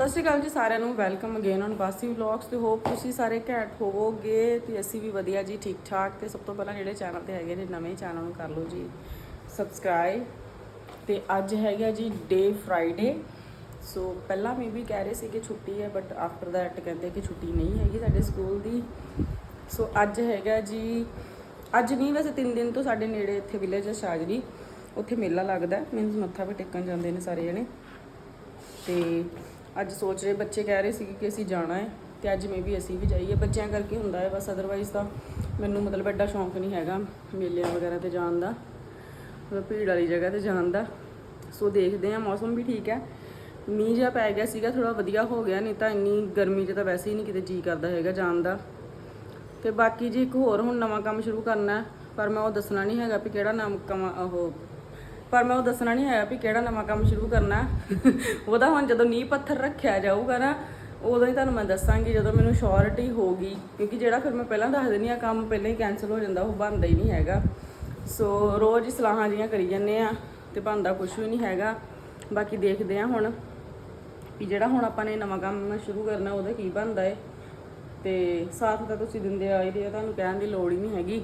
ਸਤਿ ਸ਼੍ਰੀ ਅਕਾਲ ਜੀ ਸਾਰਿਆਂ ਨੂੰ welcome again on Basi vlogs ਤੇ ਹੋਪ ਤੁਸੀਂ ਸਾਰੇ ਘੈਂਟ ਹੋਵੋਗੇ ਤੇ ਅਸੀਂ ਵੀ ਵਧੀਆ ਜੀ ਠੀਕ ਠਾਕ ਤੇ ਸਭ ਤੋਂ ਪਹਿਲਾਂ ਜਿਹੜੇ ਚੈਨਲ ਤੇ ਹੈਗੇ ਨੇ, ਨਵੇਂ ਚੈਨਲ ਨੂੰ ਕਰ ਲਓ ਜੀ ਸਬਸਕ੍ਰਾਈਬ ਤੇ ਅੱਜ ਹੈਗਾ ਜੀ ਡੇ ਫਰਾਈਡੇ ਸੋ ਪਹਿਲਾਂ ਮੈਂ ਵੀ ਕਹਿ ਰਹੇ ਸੀ ਕਿ ਛੁੱਟੀ ਹੈ ਬਟ ਆਫਟਰ ਦੈਟ ਕਹਿੰਦੇ ਕਿ ਛੁੱਟੀ ਨਹੀਂ ਹੈਗੀ ਸਾਡੇ ਸਕੂਲ ਦੀ। ਸੋ ਅੱਜ ਹੈਗਾ ਜੀ, ਅੱਜ ਨਹੀਂ ਵੈਸੇ 3 ਦਿਨ ਤੋਂ ਸਾਡੇ ਨੇੜੇ ਇੱਥੇ ਵਿਲੇਜ ਹੈ ਸ਼ਾਜਰੀ। ਉੱਥੇ ਮੇਲਾ ਲੱਗਦਾ ਮੀਨਸ ਮੱਥਾ ਵੀ ਟੇਕਣ ਜਾਂਦੇ ਨੇ ਸਾਰੇ ਜਣੇ। ਤੇ ਅੱਜ ਸੋਚ ਰਹੇ ਬੱਚੇ ਕਹਿ ਰਹੇ ਸੀ ਕਿ ਅਸੀਂ ਜਾਣਾ ਹੈ ਤੇ ਅੱਜ ਮੇ ਵੀ ਅਸੀਂ ਵੀ ਜਾਈਏ। ਬੱਚਿਆਂ ਕਰਕੇ ਹੁੰਦਾ ਹੈ ਬਸ ਅਦਰਵਾਈਜ਼ ਤਾਂ ਮੈਨੂੰ ਮਤਲਬ ਐਡਾ ਸ਼ੌਂਕ ਨਹੀਂ ਹੈਗਾ ਮੇਲਿਆਂ ਵਗੈਰਾ ਤੇ ਜਾਣ ਦਾ, ਮਤਲਬ ਭੀੜ ਵਾਲੀ ਜਗ੍ਹਾ ਤੇ ਜਾਣ ਦਾ। ਸੋ ਦੇਖਦੇ ਹਾਂ, ਮੌਸਮ ਵੀ ਠੀਕ ਹੈ। ਮੀਂਹ ਜਿਹਾ ਪੈ ਗਿਆ ਸੀਗਾ ਥੋੜਾ ਵਧੀਆ ਹੋ ਗਿਆ, ਨਹੀਂ ਤਾਂ ਇੰਨੀ ਗਰਮੀ 'ਚ ਤਾਂ ਵੈਸੇ ਹੀ ਨਹੀਂ ਕਿਤੇ ਜੀ ਕਰਦਾ ਹੈਗਾ ਜਾਣ ਦਾ। ਤੇ ਬਾਕੀ ਜੀ ਇੱਕ ਹੋਰ ਹੁਣ ਨਵਾਂ ਕੰਮ ਸ਼ੁਰੂ ਕਰਨਾ ਪਰ ਮੈਂ ਉਹ ਦੱਸਣਾ ਨਹੀਂ ਹੈਗਾ ਵੀ ਕਿਹੜਾ ਨਾਮ ਕੰਮ ਉਹ ਪਰ ਮੈਂ ਉਹ ਦੱਸਣਾ ਨਹੀਂ ਹੈਗਾ ਵੀ ਕਿਹੜਾ ਨਵਾਂ ਕੰਮ ਸ਼ੁਰੂ ਕਰਨਾ। ਉਹਦਾ ਹੁਣ ਜਦੋਂ ਨੀਂਹ ਪੱਥਰ ਰੱਖਿਆ ਜਾਊਗਾ ਨਾ, ਉਦੋਂ ਹੀ ਤੁਹਾਨੂੰ ਮੈਂ ਦੱਸਾਂਗੀ, ਜਦੋਂ ਮੈਨੂੰ ਸ਼ੋਰਟੀ ਹੋਊਗੀ। ਕਿਉਂਕਿ ਜਿਹੜਾ ਫਿਰ ਮੈਂ ਪਹਿਲਾਂ ਦੱਸ ਦਿੰਦੀ ਆ ਕੰਮ ਪਹਿਲਾਂ ਹੀ ਕੈਨਸਲ ਹੋ ਜਾਂਦਾ, ਉਹ ਬਣਦਾ ਹੀ ਨਹੀਂ ਹੈਗਾ। ਸੋ ਰੋਜ਼ ਹੀ ਸਲਾਹਾਂ ਜੀਆਂ ਕਰੀ ਜਾਂਦੇ ਆ ਤੇ ਬਣਦਾ ਕੁਝ ਵੀ ਨਹੀਂ ਹੈਗਾ। ਬਾਕੀ ਦੇਖਦੇ ਆ ਹੁਣ ਵੀ ਜਿਹੜਾ ਹੁਣ ਆਪਾਂ ਨੇ ਨਵਾਂ ਕੰਮ ਸ਼ੁਰੂ ਕਰਨਾ, ਉਹਦਾ ਕੀ ਬਣਦਾ ਏ। ਤੇ ਸਾਥ ਤਾਂ ਤੁਸੀਂ ਦਿੰਦੇ ਆਏ ਦੇ ਆ ਤੁਹਾਨੂੰ ਕਹਿਣ ਦੀ ਲੋੜ ਹੀ ਨਹੀਂ ਹੈਗੀ।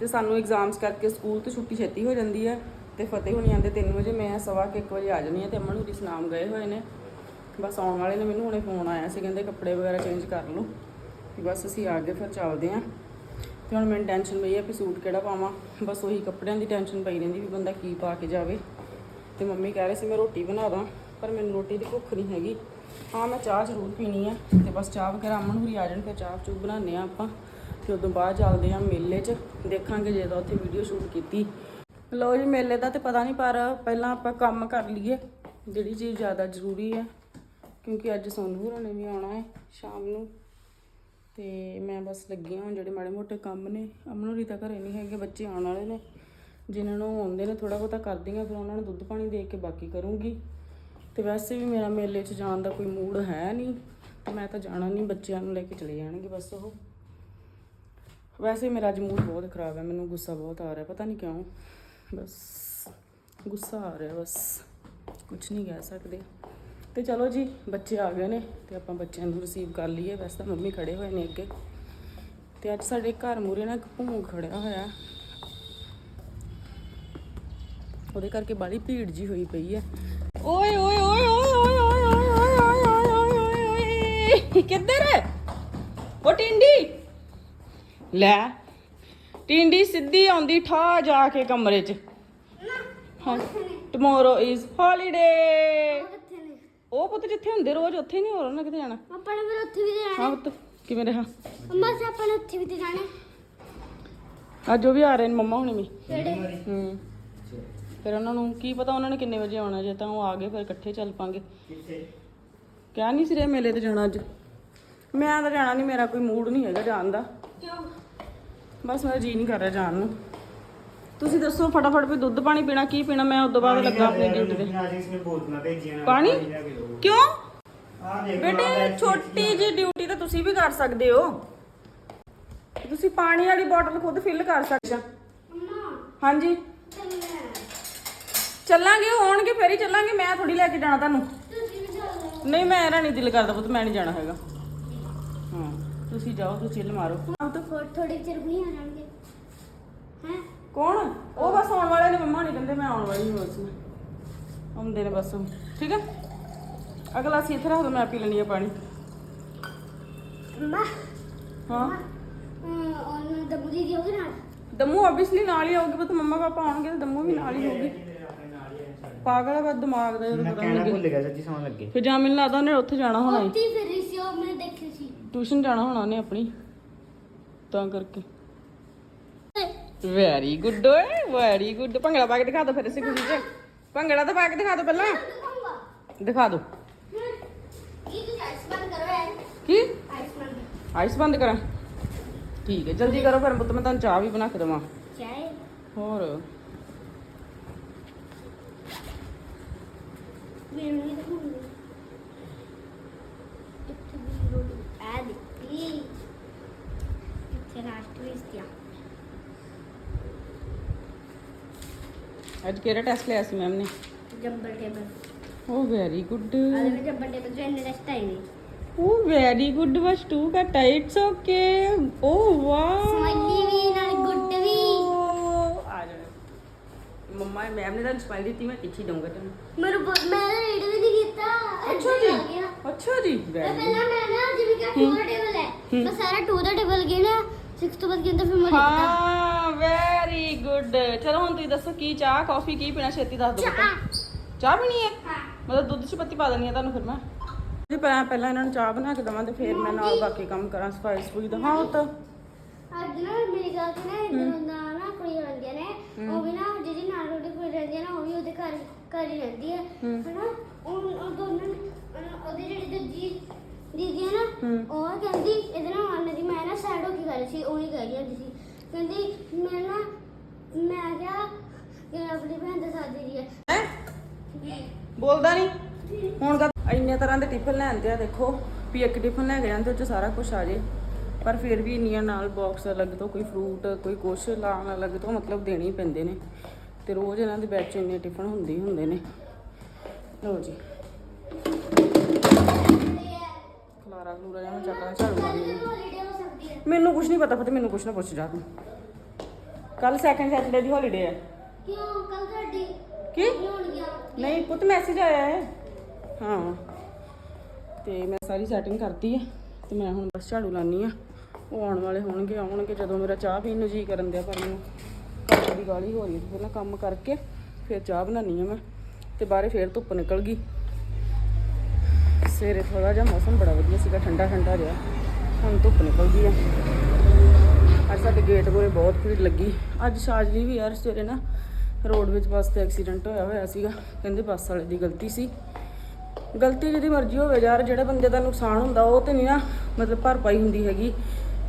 ਤੇ ਸਾਨੂੰ ਐਗਜ਼ਾਮਸ ਕਰਕੇ ਸਕੂਲ ਤੋਂ ਛੁੱਟੀ ਛੇਤੀ ਹੋ ਜਾਂਦੀ ਹੈ ਤੇ ਫਤਿਹ ਹੁਣੀ ਆਂਦੇ 3 ਵਜੇ, ਮੈਂ ਸਵਾ ਕੇ ਇੱਕ ਵਜੇ ਆ ਜਾਣੀ ਹੈ ਤੇ ਅਮਨ ਹੁਰੀ ਸਨਾਮ ਗਏ ਹੋਏ ਨੇ। ਬਸ ਆਉਣ ਵਾਲੇ ਨੇ ਮੈਨੂੰ ਹੁਣੇ ਫੋਨ ਆਇਆ ਸੀ, ਕਹਿੰਦੇ ਕੱਪੜੇ ਵਗੈਰਾ ਚੇਂਜ ਕਰ ਲਓ। ਤੇ ਬਸ ਅਸੀਂ ਆ ਗਏ, ਫਿਰ ਚੱਲਦੇ ਆਂ ਤੇ ਹੁਣ ਮੈਨੂੰ ਟੈਨਸ਼ਨ ਪਈ ਹੈ ਵੀ ਸੂਟ ਕਿਹੜਾ ਪਾਵਾਂ। ਬਸ ਉਹੀ ਕੱਪੜਿਆਂ ਦੀ ਟੈਨਸ਼ਨ ਪਈ ਰਹਿੰਦੀ ਵੀ ਬੰਦਾ ਕੀ ਪਾ ਕੇ ਜਾਵੇ। ਤੇ ਮੰਮੀ ਕਹਿ ਰਹੇ ਸੀ ਮੈਂ ਰੋਟੀ ਬਣਾ ਦਾਂ, ਪਰ ਮੈਨੂੰ ਰੋਟੀ ਦੀ ਭੁੱਖ ਨਹੀਂ ਹੈਗੀ। ਹਾਂ, ਮੈਂ ਚਾਹ ਜ਼ਰੂਰ ਪੀਣੀ ਹੈ ਤੇ ਬਸ ਚਾਹ ਵਗੈਰਾ ਅਮਨ ਹੁਰੀ ਆ ਜਾਣ, ਫਿਰ ਚਾਹ ਚੂ ਬਣਾਉਂਦੇ ਆ ਆਪਾਂ। ਤੇ ਉਦੋਂ ਬਾਅਦ ਚੱਲਦੇ ਆ ਮੇਲੇ 'ਚ, ਦੇਖਾਂਗੇ ਜੇ ਤਾਂ ਉੱਥੇ ਵੀਡੀਓ ਸ਼ੂਟ ਕੀਤੀ। ਲੋ ਜੀ, ਮੇਲੇ ਦਾ ਤੇ ਪਤਾ ਨਹੀਂ, ਪਰ ਪਹਿਲਾਂ ਆਪਾਂ ਕੰਮ ਕਰ ਲਈਏ, ਜਿਹੜੀ ਚੀਜ਼ ਜ਼ਿਆਦਾ ਜ਼ਰੂਰੀ ਹੈ, ਕਿਉਂਕਿ ਅੱਜ ਸੋਨੂ ਹੋਰਾਂ ਨੇ ਵੀ ਆਉਣਾ ਹੈ ਸ਼ਾਮ ਨੂੰ। ਤੇ ਮੈਂ ਬਸ ਲੱਗੀ ਹਾਂ, ਜਿਹੜੇ ਮਾੜੇ ਮੋਟੇ ਕੰਮ ਨੇ, ਅਮਨ ਤਾਂ ਘਰੇ ਨਹੀਂ ਹੈਗੇ, ਬੱਚੇ ਆਉਣ ਵਾਲੇ ਨੇ। ਜਿਨ੍ਹਾਂ ਨੂੰ ਆਉਂਦੇ ਨੇ ਥੋੜਾ ਬਹੁਤਾ ਕਰਦੀ ਹਾਂ, ਫਿਰ ਉਹਨਾਂ ਨੂੰ ਦੁੱਧ ਪਾਣੀ ਦੇ ਕੇ ਬਾਕੀ ਕਰੂੰਗੀ। ਤੇ ਵੈਸੇ ਵੀ ਮੇਰਾ ਮੇਲੇ 'ਚ ਜਾਣ ਦਾ ਕੋਈ ਮੂਡ ਹੈ ਨਹੀਂ, ਤੇ ਮੈਂ ਤਾਂ ਜਾਣਾ ਨਹੀਂ, ਬੱਚਿਆਂ ਨੂੰ ਲੈ ਕੇ ਚਲੇ ਜਾਣਗੇ ਬਸ ਉਹ। ਵੈਸੇ ਮੇਰਾ ਅੱਜ ਮੂਡ ਬਹੁਤ ਖਰਾਬ ਹੈ ਮੈਨੂੰ ਗੁੱਸਾ ਬਹੁਤ ਆ ਰਿਹਾ ਪਤਾ ਨਹੀਂ ਕਿਉਂ ਬਸ ਗੁੱਸਾ ਆ ਰਿਹਾ ਬਸ ਕੁਝ ਨਹੀਂ ਕਹਿ ਸਕਦੇ ਤੇ ਚਲੋ ਜੀ ਬੱਚੇ ਆ ਗਏ ਨੇ ਤੇ ਆਪਾਂ ਬੱਚਿਆਂ ਨੂੰ ਰਿਸੀਵ ਕਰ ਲਈਏ ਵੈਸੇ ਤਾਂ ਮੰਮੀ ਖੜੇ ਹੋਏ ਨੇ ਅੱਗੇ ਤੇ ਅੱਜ ਸਾਡੇ ਘਰ ਮੂਰੇ ਨਾ ਇੱਕ ਭੂੰਗ ਖੜਿਆ ਹੋਇਆ ਉਹਦੇ ਕਰਕੇ ਬਾੜੀ ਭੀੜ ਜੀ ਹੋਈ ਪਈ ਹੈ ਓਏ ਓਏ ਓਏ ਓਏ ਓਏ ਓਏ ਓਏ ਓਏ ਓਏ ਓਏ ਓਏ ਓਏ ਓਏ ਕਿੱਧਰ ਉਹ ਟਿੰਡੀ ਲੈ। ਟਿੰਡੀ ਸਿੱਧੀ ਆਉਂਦੀ ਠਾ ਜਾ ਕੇ ਕਮਰੇ 'ਚ। ਹਾਂ ਟੁਮਾਰੋ ਇਜ਼ ਹੌਲੀਡੇ ਉਹ ਪੁੱਤ ਜਿੱਥੇ ਹੁੰਦੇ ਰੋਜ਼ ਉੱਥੇ ਨਹੀਂ ਹੋਰ ਉਹਨਾਂ ਕਿਤੇ ਜਾਣਾ। ਆਪਾਂ ਨੇ ਫਿਰ ਉੱਥੇ ਵੀ ਤੇ ਜਾਣਾ। ਹਾਂ ਪੁੱਤ ਕਿਵੇਂ ਰਿਹਾ? ਮੰਮਾ ਸੇ ਆਪਾਂ ਨੇ ਉੱਥੇ ਵੀ ਤੇ ਜਾਣਾ। ਅੱਜ ਉਹ ਵੀ ਆ ਰਹੇ ਨੇ ਮੰਮਾ ਹੁਣੀ ਵੀ। ਕਿਹੜੇ? ਹੂੰ। ਫਿਰ ਉਹਨਾਂ ਨੂੰ ਕੀ ਪਤਾ ਉਹਨਾਂ ਨੇ ਕਿੰਨੇ ਵਜੇ ਆਉਣਾ ਜੇ ਤਾਂ ਉਹ ਆ ਗਏ ਫਿਰ ਇਕੱਠੇ ਚੱਲ ਪਾਂਗੇ। ਕਿਆ ਨਹੀਂ ਸੀ ਰੇ ਮੇਲੇ ਤੇ ਜਾਣਾ ਅੱਜ। ਮੈਂ ਤਾਂ ਜਾਣਾ ਨਹੀਂ ਮੇਰਾ ਕੋਈ ਮੂਡ ਨਹੀਂ ਹੈਗਾ ਜਾਣ ਦਾ। ਕਿਉਂ ਬਸ ਮੇਰਾ ਜੀ ਨਹੀਂ ਕਰ ਰਿਹਾ ਜਾਣ ਨੂੰ ਤੁਸੀਂ ਦੱਸੋ ਫਟਾਫਟ ਵੀ ਦੁੱਧ ਪਾਣੀ ਪੀਣਾ ਕੀ ਪੀਣਾ ਮੈਂ ਉਦੋਂ ਬਾਅਦ ਲੱਗਾ ਆਪਣੀ ਡਿਊਟੀ ਤੇ आज इसमें बोतल भेजिए ना ਪਾਣੀ लिया के दो ਕਿਉਂ हाँ देखो ਬੇਟੇ ਛੋਟੀ ਜੀ ਡਿਊਟੀ ਤਾਂ ਤੁਸੀਂ ਵੀ ਕਰ ਸਕਦੇ ਹੋ ਤੁਸੀਂ ਪਾਣੀ ਵਾਲੀ ਬੋਟਲ ਖੁਦ ਫਿਲ ਕਰ ਸਕਦੇ ਹੋ ਮੰਮਾ ਹਾਂਜੀ ਚੱਲਣਾ ਚੱਲਾਂਗੇ ਹੋਣਗੇ ਫੇਰ ਹੀ ਚੱਲਾਂਗੇ ਮੈਂ ਥੋੜੀ ਲੈ ਕੇ ਜਾਣਾ ਤੁਹਾਨੂੰ ਤੁਸੀਂ ਵੀ ਚੱਲੋ ਨਹੀਂ ਮੇਰਾ ਨਹੀਂ ਦਿਲ ਕਰਦਾ ਪੁੱਤ ਮੈਂ ਨਹੀਂ ਜਾਣਾ ਹੈਗਾ ਹਾਂ ਤੁਸੀਂ ਜਾਓ ਤੁਸੀਂ ਚਿੱਲ ਮਾਰੋ। ਆਪ ਤੋਂ ਫੋਰ ਥੋੜੇ ਚਿਰ ਹੁਣੀ ਆ ਹੈ? ਕੌਣ? ਉਹ ਬਸ ਆਉਣ ਵਾਲੇ ਨੇ ਮੰਮਾ ਨਹੀਂ ਕਹਿੰਦੇ ਮੈਂ ਆਉਣ ਵਾਲੀ ਹਾਂ ਬਸ। ਆਉਂਦੇ ਨੇ ਬਸ। ਠੀਕ ਹੈ? ਅਗਲਾ ਸੀ ਇੱਥੇ ਰੱਖ ਦੋ ਮੈਂ ਪੀ ਲੈਣੀ ਆ ਪਾਣੀ। ਅੰਮਾ ਹਾਂ ਨਾਲ? ਦਮੂ ਆਬਵੀਅਸਲੀ ਨਾਲ ਹੀ ਆਉਗੀ ਬਸ ਮੰਮਾ ਪਾਪਾ ਆਉਣਗੇ ਤੇ ਦਮੂ ਵੀ ਨਾਲ ਹੀ ਹੋਊਗੀ। ਪਾਗਲ ਹੈ ਦਿਮਾਗ ਦਾ ਇਹਦਾ ਪਤਾ ਨਹੀਂ ਭੁੱਲ ਗਿਆ ਚਾਚੀ ਸੌਣ ਲੱਗੇ ਫਿਰ ਜਾਂ ਮੈਨੂੰ ਲੱਗਦਾ ਉਹਨੇ ਉੱਥੇ ਜਾਣਾ ਹੋਣਾ ਹੀ। ਉੱਥੇ ਫਿਰ ਰਿਸ਼ੀ ਉਹ ਮੈਂ ਦੇਖੀ ਸੀ। ਟਿਊਸ਼ਨ ਜਾਣਾ ਹੋਣਾ ਉਹਨੇ ਆਪਣੀ, ਤਾਂ ਕਰਕੇ। ਵੈਰੀ ਗੁੱਡ ਓਏ ਵੈਰੀ ਗੁੱਡ ਭੰਗੜਾ ਪਾ ਕੇ ਦਿਖਾ ਦਿਓ ਫਿਰ ਅਸੀਂ ਖੁਸ਼ੀ ਚ। ਭੰਗੜਾ ਤਾਂ ਪਾ ਕੇ ਦਿਖਾ ਦਿਓ ਪਹਿਲਾਂ। ਦਿਖਾ ਦਿਓ ਆਈਸ ਬੰਦ ਕੀ? ਆਈਸ ਬੰਦ ਕਰਾਂ। ਠੀਕ ਹੈ, ਜਲਦੀ ਕਰੋ ਫਿਰ ਪੁੱਤ, ਮੈਂ ਤੁਹਾਨੂੰ ਚਾਹ ਵੀ ਬਣਾ ਕੇ ਦੇਵਾਂ। ਚਾਹੇ ਹੋਰ? ਮੈਨੂੰ ਨਹੀਂ ਦਿਖਾਉਂਦੇ ਇੱਥੇ ਵੀ ਰੋਡ ਆ ਦਿੱਤੀ ਇੱਥੇ ਰਾਸ਼ਟਰੀ ਸਥਿਆ ਅੱਜ ਕਿਹੜਾ ਟੈਸਟ ਲਿਆ ਸੀ ਮੈਮ ਨੇ? ਜੰਬਲ ਟੇਬਲ ਉਹ ਵੈਰੀ ਗੁੱਡ ਉਹਦੇ ਵਿੱਚ ਵੱਡੇ ਬੱਚੇ ਇੰਨੇ ਟੈਸਟ ਆਏ ਨੇ ਉਹ ਵੈਰੀ ਗੁੱਡ ਬਸ ਟੂ ਘੱਟ ਹੈ it's okay oh wow. Smiley ਵੀ ਨਾਲ ਗੁੱਡ ਵੀ। ਆ ਜਾ ਮੰਮਾ ਮੈਮ ਨੇ ਤਾਂ ਸਮਾਈਲ ਦਿੱਤੀ ਮੈਂ ਟਿੱਚੀ ਦਊਂਗਾ ਤੈਨੂੰ ਮੇਰੇ ਬ- ਮੈਂ ਰੀਡ ਵੀ ਨਹੀਂ ਕੀਤਾ। ਅੱਛਾ ਜੀ। ਅੱਛਾ ਜੀ. ਪਹਿਲਾਂ ਮੈਂ ਨਾ ਜਿਵੇਂ ਕਿ 2 ਦਾ ਟੇਬਲ ਹੈ। ਮੈਂ ਸਾਰਾ 2 ਦਾ ਟੇਬਲ ਨਾ। 6 ਤੋਂ ਬਾਅਦ ਕਹਿੰਦਾ ਫਿਰ ਮੈਂ ਲਿਖਤਾ ਹਾਂ ਵੈਰੀ ਗੁੱਡ ਚਲੋ ਹੁਣ ਤੁਸੀਂ ਦੱਸੋ ਕੀ ਚਾਹ ਕਾਫੀ ਕੀ ਪੀਣਾ ਛੇਤੀ ਦੱਸ ਦਿਓ ਚਾਹ ਚਾਹ ਪੀਣੀ ਹੈ? ਮਤਲਬ ਦੁੱਧ ਚ ਪੱਤੀ ਪਾ ਦੇਣੀ ਹੈ ਤੁਹਾਨੂੰ ਫਿਰ ਮੈਂ। ਜੀ ਪਹਿਲਾਂ ਪਹਿਲਾਂ ਇਹਨਾਂ ਨੂੰ ਚਾਹ ਬਣਾ ਕੇ ਦਵਾਂ ਤੇ ਫਿਰ ਮੈਂ ਨਾਲ ਬਾਕੀ ਕੰਮ ਕਰਾਂ ਸਫ਼ਾਈ ਸਫੂਈ ਦਾ ਹਾਂ ਉਹ ਤਾਂ। ਅੱਜ ਨਾ ਮੇਰੀ ਗੱਲ ਤੇ ਨਾ ਇਦਾਂ ਹੁੰਦਾ ਨਾ ਕੁੜੀ ਰਹਿੰਦੀਆਂ ਨੇ ਉਹ ਵੀ ਨਾ ਜਿਹੜੀ ਨਾਲ ਰੋਟੀ ਕੁੜੀ ਰਹਿੰਦੀ ਹੈ ਨਾ ਉਹ ਵੀ ਉਹਦੇ ਘਰ ਘਰ ਹੀ ਰਹਿੰਦੀ ਹੈ। ਹਨਾ? ਉਹ ਉਹ ਦੋਨਾਂ ਨੇ ਉਹਦੀ ਜਿਹੜੀ ਦੂਜੀ ਦੀਦੀ ਹੈ ਨਾ ਹੂੰ। ਉਹ ਕਹਿੰਦੀ ਇਹਦੇ ਨਾਲ ਮਾਰਨ ਦੀ ਮੈਂ ਨਾ ਸੈਡ ਹੋ ਕੇ ਕਰ ਰਹੀ ਸੀ ਉਹ ਹੀ ਕਹਿ ਰਹੀ ਹੁੰਦੀ ਸੀ ਕਹਿੰਦੀ ਮੈਂ ਨਾ, ਮੈਂ ਕਿਹਾ ਕਿ ਆਪਣੀ ਭੈਣ ਦੇ ਸਾਥ ਦੀ ਹੈ ਹੈਂ? ਬੋਲਦਾ ਨਹੀਂ ਹੁਣ ਕਾ ਇੰਨੇ ਤਰ੍ਹਾਂ ਦੇ ਟਿਫਨ ਲੈਂਦੇ ਆ ਦੇਖੋ, ਵੀ ਇੱਕ ਟਿਫਨ ਲੈ ਕੇ ਜਾਂਦੇ ਉਹ ਚ ਸਾਰਾ ਕੁਝ ਆ ਜੇ। ਪਰ ਫਿਰ ਵੀ ਇੰਨੀਆਂ ਨਾਲ ਬਾਕਸ ਅਲੱਗ ਤੋਂ, ਕੋਈ ਫਰੂਟ ਕੋਈ ਕੁਛ ਲਾਣ ਅਲੱਗ ਤੋਂ ਮਤਲਬ ਦੇਣੇ ਹੀ ਪੈਂਦੇ ਨੇ। ਤੇ ਰੋਜ਼ ਇਹਨਾਂ ਦੇ ਬੈਚ ਇੰਨੇ ਟਿਫਨ ਹੁੰਦੇ ਹੀ ਹੁੰਦੇ ਨੇ। ਲਓ ਜੀ। ਖਲਾਰਾ ਖਲੂਰਾ ਜਾਂ ਚੱਕਾ ਝਾੜੂ ਮਾਰੀ ਮੈਨੂੰ ਕੁਝ ਨਹੀਂ ਪਤਾ ਪਤਾ ਮੈਨੂੰ ਕੁਝ ਨਾ ਪੁੱਛ ਜਾ ਤੂੰ। ਕੱਲ ਸੈਕੰਡ ਸੈਟਰਡੇ ਦੀ ਹੌਲੀਡੇ ਹੈ ਕਿਉਂ? ਕੱਲ ਤੁਹਾਡੀ ਕੀ? ਨਹੀਂ ਪੁੱਤ ਮੈਸੇਜ ਆਇਆ ਹੈ। ਹਾਂ। ਤੇ ਮੈਂ ਸਾਰੀ ਸੈਟਿੰਗ ਕਰਤੀ ਹੈ ਤੇ ਮੈਂ ਹੁਣ ਬਸ ਝਾੜੂ ਲਾਨੀ ਆ। ਉਹ ਆਉਣ ਵਾਲੇ ਹੋਣਗੇ ਆਉਣਗੇ ਜਦੋਂ ਮੇਰਾ ਚਾਹ ਪੀਣ ਨੂੰ ਜੀ ਕਰਨ ਦਿਆ ਪਰ ਮੈਨੂੰ ਕੰਮ ਦੀ ਗਾਲੀ ਹੋ ਰਹੀ ਹੈ। ਪਹਿਲਾਂ ਕੰਮ ਕਰਕੇ ਫਿਰ ਚਾਹ ਬਣਾਉਣੀ ਆ ਮੈਂ ਤੇ ਬਾਹਰੇ ਫੇਰ ਧੁੱਪ ਨਿਕਲ ਗਈ। ਸਵੇਰੇ ਥੋੜਾ ਜਿਹਾ ਮੌਸਮ ਬੜਾ ਵਧੀਆ ਸੀਗਾ ਠੰਡਾ ਠੰਡਾ ਜਿਹਾ। ਹੁਣ ਧੁੱਪ ਨਿਕਲ ਗਈ ਆ। ਅੱਜ ਸਾਡੇ ਗੇਟ ਕੋਲੇ ਬਹੁਤ ਭੀੜ ਲੱਗੀ। ਅੱਜ ਸ਼ਾਜਲੀ ਵੀ ਯਾਰ ਸਵੇਰੇ ਨਾ ਰੋਡ ਵਿੱਚ ਬੱਸ ਤੇ ਐਕਸੀਡੈਂਟ ਹੋਇਆ ਹੋਇਆ ਸੀਗਾ। ਕਹਿੰਦੇ ਬੱਸ ਵਾਲੇ ਦੀ ਗਲਤੀ ਸੀ। ਗਲਤੀ ਜਿਹਦੀ ਮਰਜ਼ੀ ਹੋਵੇ ਯਾਰ, ਜਿਹੜੇ ਬੰਦੇ ਦਾ ਨੁਕਸਾਨ ਹੁੰਦਾ ਉਹ ਤੇ ਨਹੀਂ ਨਾ ਮਤਲਬ ਭਰਪਾਈ ਹੁੰਦੀ ਹੈਗੀ।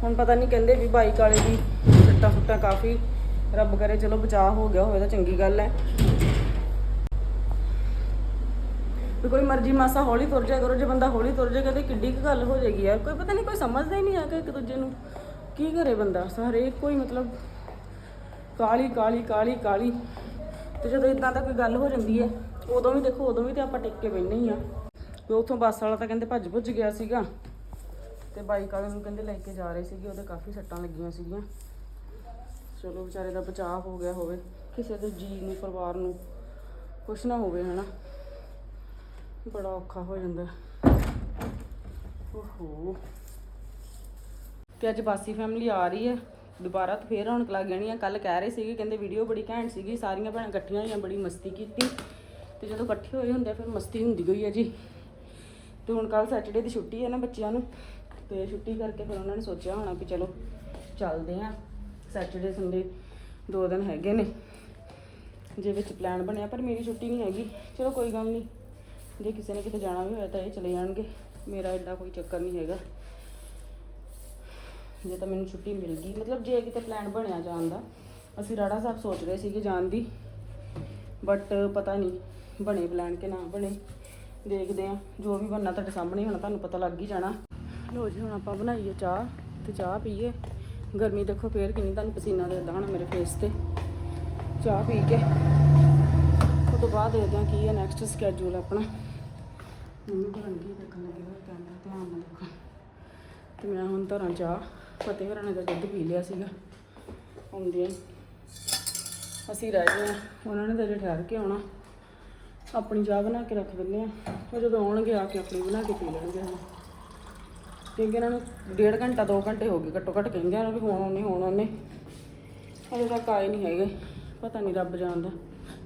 ਹੁਣ ਪਤਾ ਨਹੀਂ ਕਹਿੰਦੇ ਵੀ ਬਾਈਕ ਵਾਲੇ ਦੀ ਸੱਟਾਂ ਫੁੱਟਾਂ ਕਾਫੀ ਰੱਬ ਕਰੇ, ਚਲੋ ਬਚਾਅ ਹੋ ਗਿਆ ਹੋਵੇ ਤਾਂ ਚੰਗੀ ਗੱਲ ਹੈ। ਵੀ ਕੋਈ ਮਰਜ਼ੀ ਮਾਸਾ ਹੌਲੀ ਤੁਰ ਜਾ ਕਰੋ, ਜੇ ਬੰਦਾ ਹੌਲੀ ਤੁਰ ਜਾਏਗਾ ਤੇ ਕਿੱਡੀ ਕੁ ਗੱਲ ਹੋ ਜਾਏਗੀ ਯਾਰ। ਕੋਈ ਪਤਾ ਨਹੀਂ ਕੋਈ ਸਮਝਦਾ ਹੀ ਨਹੀਂ ਆ ਕਿ ਇੱਕ ਦੂਜੇ ਨੂੰ। ਕੀ ਕਰੇ ਬੰਦਾ? ਹਰੇਕ ਕੋਈ ਮਤਲਬ। ਕਾਲੀ ਕਾਲੀ ਕਾਲੀ ਕਾਲੀ ਤੇ ਜਦੋਂ ਇਦਾਂ ਦਾ ਕੋਈ ਗੱਲ ਹੋ ਜਾਂਦੀ ਹੈ, ਉਦੋਂ ਵੀ ਦੇਖੋ, ਉਦੋਂ ਵੀ ਤੇ ਆਪਾਂ ਟਿਕ ਕੇ ਬੈਠੇ ਹੀ ਆ। ਤੇ ਉਥੋਂ ਬੱਸ ਵਾਲਾ ਤਾਂ ਕਹਿੰਦੇ ਭੱਜ ਭੁੱਜ ਗਿਆ ਸੀਗਾ। ਤੇ ਬਾਈਕ ਵਾਲੇ ਨੂੰ ਕਹਿੰਦੇ ਲੈ ਕੇ ਜਾ ਰਹੇ ਸੀਗੇ, ਉਹਦੇ ਕਾਫੀ ਸੱਟਾਂ ਲੱਗੀਆਂ ਸੀਗੀਆਂ। ਚਲੋ ਵਿਚਾਰੇ ਦਾ ਬਚਾਅ ਹੋ ਗਿਆ ਹੋਵੇ, ਕਿਸੇ ਦੇ ਜੀ ਨੂੰ ਪਰਿਵਾਰ ਨੂੰ। ਕੁਛ ਨਾ ਹੋਵੇ, ਹਨਾ। ਬੜਾ ਔਖਾ ਹੋ ਜਾਂਦਾ। ਓਹੋ। ਤੇ ਅੱਜ ਬਾਸੀ ਫੈਮਿਲੀ ਆ ਰਹੀ ਹੈ। ਦੁਬਾਰਾ ਤਾਂ ਫੇਰ ਰੌਣਕ ਲੱਗ ਜਾਣੀ ਆ ਕੱਲ ਕਹਿ ਰਹੇ ਸੀਗੇ, ਕਹਿੰਦੇ ਵੀਡੀਓ ਬੜੀ ਘੈਂਟ ਸੀਗੀ। ਸਾਰੀਆਂ ਭੈਣਾਂ ਇਕੱਠੀਆਂ ਹੋਈਆਂ, ਬੜੀ ਮਸਤੀ ਕੀਤੀ। ਤੇ ਜਦੋਂ ਇਕੱਠੇ ਹੋਏ ਹੁੰਦੇ, ਫਿਰ ਮਸਤੀ ਹੁੰਦੀ ਹੋਈ ਹੈ ਜੀ। ਤੇ ਹੁਣ ਕੱਲ ਸੈਟਰਡੇ ਦੀ ਛੁੱਟੀ ਹੈ ਨਾ ਬੱਚਿਆਂ ਨੂੰ। ਤੇ ਛੁੱਟੀ ਕਰਕੇ ਫਿਰ ਉਹਨਾਂ ਨੇ ਸੋਚਿਆ ਹੋਣਾ ਕਿ ਚਲੋ ਚੱਲਦੇ ਆ ਸੈਟਰਡੇ ਸੰਡੇ ਦੋ ਦਿਨ ਹੈਗੇ ਨੇ। ਜੇ ਵਿੱਚ ਪਲਾਨ ਬਣਿਆ, ਪਰ ਮੇਰੀ ਛੁੱਟੀ ਨਹੀਂ ਹੈਗੀ। ਚਲੋ ਕੋਈ ਗੱਲ ਨਹੀਂ। ਜੇ ਕਿਸੇ ਨੇ ਕਿਤੇ ਜਾਣਾ ਵੀ ਹੋਇਆ ਤਾਂ ਇਹ ਚਲੇ ਜਾਣਗੇ। ਮੇਰਾ ਐਡਾ ਕੋਈ ਚੱਕਰ ਨਹੀਂ ਹੈਗਾ। ਜੇ ਤਾਂ ਮੈਨੂੰ ਛੁੱਟੀ ਮਿਲ ਗਈ। ਮਤਲਬ ਜੇ ਕਿਤੇ ਪਲਾਨ ਬਣਿਆ ਜਾਣ ਦਾ। ਅਸੀਂ ਰਾੜਾ ਸਾਹਿਬ ਸੋਚ ਰਹੇ ਸੀਗੇ ਜਾਣ ਦੀ। ਬਟ ਪਤਾ ਨਹੀਂ ਬਣੇ ਪਲਾਨ ਕਿ ਨਾ ਬਣੇ। ਦੇਖਦੇ ਆ ਜੋ ਵੀ ਬਣਨਾ ਤੁਹਾਡੇ ਸਾਹਮਣੇ ਹੀ ਹੋਣਾ, ਤੁਹਾਨੂੰ ਪਤਾ ਲੱਗ ਹੀ ਜਾਣਾ। ਲੋ ਜੀ, ਹੁਣ ਆਪਾਂ ਬਣਾਈਏ ਚਾਹ ਤੇ ਚਾਹ ਪੀਏ। ਗਰਮੀ ਦੇਖੋ ਫੇਰ ਕਿੰਨੀ, ਤੁਹਾਨੂੰ ਪਸੀਨਾ ਦੇਦਾ ਹੋਣਾ ਮੇਰੇ ਫੇਸ ਤੇ। ਚਾਹ ਪੀ ਕੇ। ਉਹ ਤੋਂ ਬਾਅਦ ਦੇਖਦੇ ਹਾਂ ਕੀ ਹੈ ਨੈਕਸਟ ਸਕੇਜੂਲ ਆਪਣਾ। ਮੰਮੀ ਬਣ ਗਈ ਦੇਖਣ ਲੱਗੇ ਹੋਏ ਕੈਮਰਾ ਧਿਆਨ ਨਾਲ ਦੇਖੋ ਤੇ ਮੈਂ ਹੁਣ ਧਰਾਂ ਚਾਹ ਫਤਿਹ ਹੋਰਾਂ ਨੇ ਤਾਂ ਦੁੱਧ ਪੀ ਲਿਆ ਸੀਗਾ। ਆਉਂਦੇ ਅਸੀਂ ਰਹਿ ਗਏ ਹਾਂ। ਉਹਨਾਂ ਨੇ ਤਾਂ ਜੇ ਠਹਿਰ ਕੇ ਆਉਣਾ। ਆਪਣੀ ਚਾਹ ਬਣਾ ਕੇ ਰੱਖ ਦਿੰਦੇ ਆ ਉਹ ਜਦੋਂ ਆਉਣਗੇ, ਆ ਕੇ ਆਪਣੀ ਬਣਾ ਕੇ ਪੀ ਲੈਣਗੇ ਹੁਣ। ਕਿਉਂਕਿ ਇਹਨਾਂ ਨੂੰ ਡੇਢ ਘੰਟਾ 2 ਘੰਟੇ ਹੋ ਗਏ ਘੱਟੋ ਘੱਟ ਕਹਿੰਦੇ ਆ ਵੀ ਹੁਣ ਉਹਨੇ ਹੁਣ ਉਹਨੇ ਹਜੇ ਤੱਕ ਆਏ ਨਹੀਂ ਹੈਗੇ। ਪਤਾ ਨਹੀਂ ਰੱਬ ਜਾਣਦਾ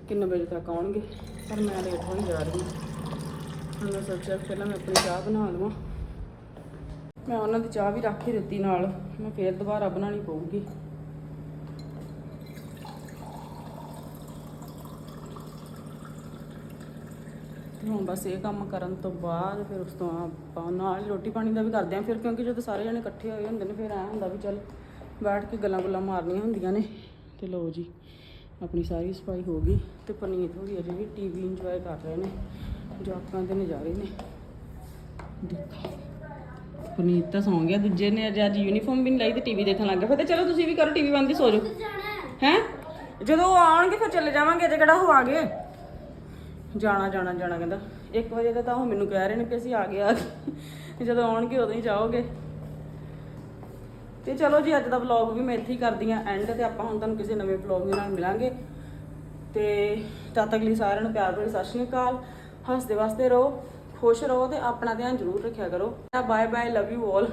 ਕਿੰਨੇ ਵਜੇ ਤੱਕ ਆਉਣਗੇ, ਪਰ ਮੈਂ ਲੇਟ ਹੋਈ ਜਾ ਰਹੀ ਹਾਂ। ਹੁਣ ਮੈਂ ਸੋਚਿਆ ਪਹਿਲਾਂ ਮੈਂ ਆਪਣੀ ਚਾਹ ਬਣਾ ਲਵਾਂ। ਮੈਂ ਉਹਨਾਂ ਦੀ ਚਾਹ ਵੀ ਰੱਖ ਹੀ ਦਿੱਤੀ ਨਾਲ। ਮੈਂ ਫੇਰ ਦੁਬਾਰਾ ਬਣਾਉਣੀ ਪਊਗੀ। ਤੇ ਹੁਣ ਬਸ ਇਹ ਕੰਮ ਕਰਨ ਤੋਂ ਬਾਅਦ ਫਿਰ ਉਸ ਤੋਂ ਆਪਾਂ ਨਾਲ ਹੀ ਰੋਟੀ ਪਾਣੀ ਦਾ ਵੀ ਕਰਦੇ ਆਂ। ਫਿਰ ਕਿਉਂਕਿ ਜਦੋਂ ਸਾਰੇ ਜਣੇ ਇਕੱਠੇ ਹੋਏ ਹੁੰਦੇ ਨੇ, ਫਿਰ ਐਂ ਹੁੰਦਾ ਵੀ ਚੱਲ ਬੈਠ ਕੇ ਗੱਲਾਂ ਗੁੱਲਾਂ ਮਾਰਨੀਆਂ ਹੁੰਦੀਆਂ ਨੇ। ਤੇ ਲਓ ਜੀ, ਆਪਣੀ ਸਾਰੀ ਸਫ਼ਾਈ ਹੋ ਗਈ ਤੇ ਪਨੀਤ ਹੋ ਗਈ ਅਜੇ ਵੀ ਟੀਵੀ ਇੰਜੋਏ ਕਰ ਰਹੇ ਨੇ। ਜਵਾਕਾਂ ਦੇ ਨਜ਼ਾਰੇ ਨੇ। ਦੇਖੋ। ਪਨੀਤ ਤਾਂ ਸੌਂ ਗਿਆ ਦੂਜੇ ਨੇ ਅੱਜ ਅੱਜ ਯੂਨੀਫਾਰਮ ਵੀ ਨਹੀਂ ਲਾਈ ਤੇ ਟੀਵੀ ਦੇਖਣ ਲੱਗ ਗਿਆ। ਫਿਰ ਤੇ ਚਲੋ ਤੁਸੀਂ ਵੀ ਕਰੋ ਟੀਵੀ ਬੰਦ ਹੀ ਸੋ ਜਾਓ। ਹੈ? ਹੈ? ਜਦੋਂ ਉਹ ਆਉਣਗੇ ਫਿਰ ਚਲੇ ਜਾਵਾਂਗੇ ਅਜੇ ਕਿਹੜਾ ਉਹ ਆ ਗਏ? ਜਾਣਾ ਜਾਣਾ ਜਾਣਾ ਕਹਿੰਦਾ। 1 ਵਜੇ ਦਾ ਤਾਂ ਉਹ ਮੈਨੂੰ ਕਹਿ ਰਹੇ ਨੇ ਕਿ ਅਸੀਂ ਆ ਗਏ ਆ ਗਏ। ਜਦੋਂ ਆਉਣਗੇ ਉਦੋਂ ਹੀ ਜਾਓਗੇ। ਤੇ ਚਲੋ ਜੀ ਅੱਜ ਦਾ ਵਲੌਗ ਵੀ ਮੈਂ ਇੱਥੇ ਹੀ ਕਰਦੀ ਆ ਐਂਡ ਤੇ ਆਪਾਂ ਹੁਣ ਤੁਹਾਨੂੰ ਕਿਸੇ ਨਵੇਂ ਵਲੌਗ ਨਾਲ ਮਿਲਾਂਗੇ। ਤੇ ਤਦ ਤੱਕ ਲਈ ਸਾਰਿਆਂ ਨੂੰ ਪਿਆਰ ਭਰੀ ਸਤਿ ਸ਼੍ਰੀ ਅਕਾਲ। ਹੱਸਦੇ ਵਾਸਤੇ ਰਹੋ, ਖੁਸ਼ ਰਹੋ ਤੇ ਆਪਣਾ ਧਿਆਨ ਜ਼ਰੂਰ ਰੱਖਿਆ ਕਰੋ। Bye bye love you all